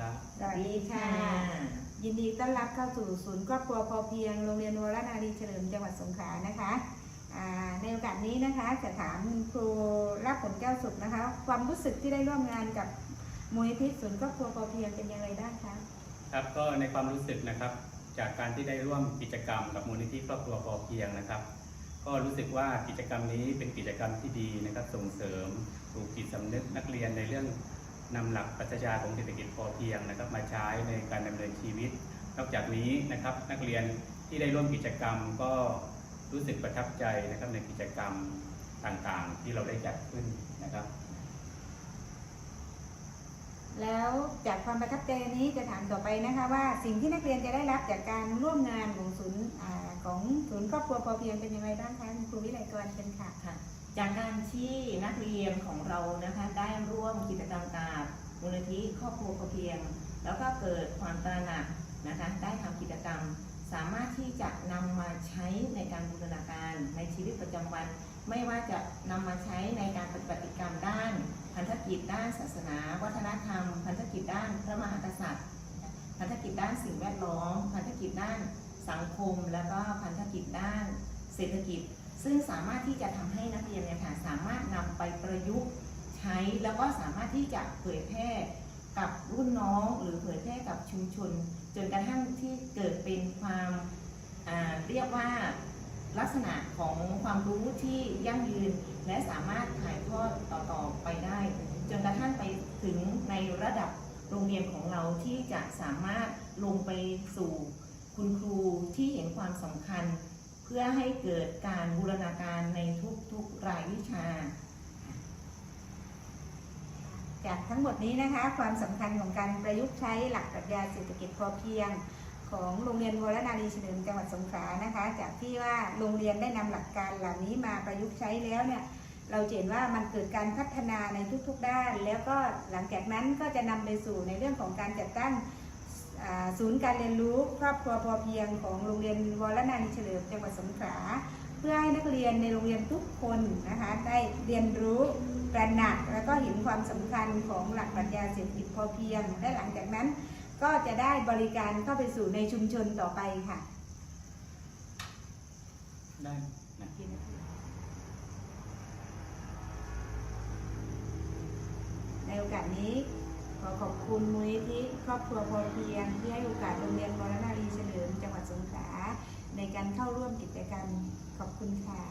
ครับ สวัสดีค่ะ ยินดีต้อนรับเข้าสู่ศูนย์ครอบครัวพอเพียงโรงเรียนวรนารีเฉลิมจังหวัดสงขลานะคะอ่าในโอกาสนี้นะคะจะถามคุณครูรับผลแก้วสุขนะคะ ความรู้สึกที่ได้ร่วมงานกับมูลนิธิศูนย์ครอบครัวพอเพียงเป็นอย่างไรบ้างคะครับก็ในความรู้สึกนะครับ จากการที่ได้ร่วมกิจกรรมกับมูลนิธิครอบครัวพอเพียงนะครับ ก็รู้สึกว่ากิจกรรมนี้เป็นกิจกรรมที่ดีนะครับ ส่งเสริมปลูกจิตสำนึกนักเรียนในเรื่อง นำหลักปรัชญาของเศรษฐกิจพอเพียงนะครับ มาใช้ในการดำเนินชีวิต นอกจากนี้นะครับนักเรียนที่ได้ร่วมกิจกรรมก็รู้สึกประทับใจนะครับในกิจกรรมต่างๆ ที่เราได้จัดขึ้นนะครับ แล้วจากความประทับใจนี้จะถามต่อไปนะคะว่าสิ่งที่นักเรียนจะได้รับจากการร่วมงานของศูนย์ของศูนย์ครอบครัวพอเพียงเป็นยังไงบ้างคะคุณครูวิไลกรเป็นค่ะ จากการที่นักเรียนของเรานะคะได้ร่วมกิจกรรมกับมูลนิธิครอบครัวพอเพียง แล้วก็เกิดความตระหนักนะคะได้ทำกิจกรรม สามารถที่จะนำมาใช้ในการบูรณาการในชีวิตประจำวัน ไม่ว่าจะนำมาใช้ในการปฏิบัติกรรมด้าน พันธกิจด้านศาสนา วัฒนธรรม พันธกิจด้านพระมหากษัตริย์ พันธกิจด้านสิ่งแวดล้อม พันธกิจด้านสังคม แล้วก็พันธกิจด้านเศรษฐกิจ ซึ่งสามารถที่จะทำให้นักเรียนเนี่ยค่ะสามารถนำไปประยุกต์ใช้ แล้วก็สามารถที่จะเผยแพร่กับรุ่นน้องหรือเผยแพร่กับชุมชน จนกระทั่งที่เกิดเป็นความเรียกว่าลักษณะของความรู้ที่ยั่งยืน และสามารถถ่ายทอดต่อๆไปได้ จนกระทั่งไปถึงในระดับโรงเรียนของเราที่จะสามารถลงไปสู่คุณครูที่เห็นความสำคัญ พื่อให้เกิดการบูรณาการในทุกๆรายวิชา จากทั้งหมดนี้นะคะ ความสำคัญของการประยุกต์ใช้หลักปรัชญาเศรษฐกิจพอเพียง ของโรงเรียนวรนารีเฉลิมจังหวัดสงขลานะคะ จากที่ว่าโรงเรียนได้นำหลักการเหล่านี้มาประยุกต์ใช้แล้วเนี่ยเราเห็นว่ามันเกิดการพัฒนาในทุกๆด้าน แล้วก็หลังจากนั้นก็จะนำไปสู่ในเรื่องของการจัดตั้ง ศูนย์การเรียนรู้ครอบครัวพอเพียงของโรงเรียนวรนารีเฉลิมจังหวัดสงขลาเพื่อให้นักเรียนในโรงเรียนทุกคนนะคะได้เรียนรู้ตระหนักแล้วก็เห็นความสำคัญของหลักปรัชญาเศรษฐกิจพอเพียง และหลังจากนั้นก็จะได้บริการเข้าไปสู่ในชุมชนต่อไปค่ะ ได้นะในโอกาสนี้ ขอขอบคุณมูลนิธิครอบครัวพอเพียงที่ให้โอกาสโรงเรียนวรนารีเฉลิมจังหวัดสงขลาในการเข้าร่วมกิจกรรมขอบคุณค่ะ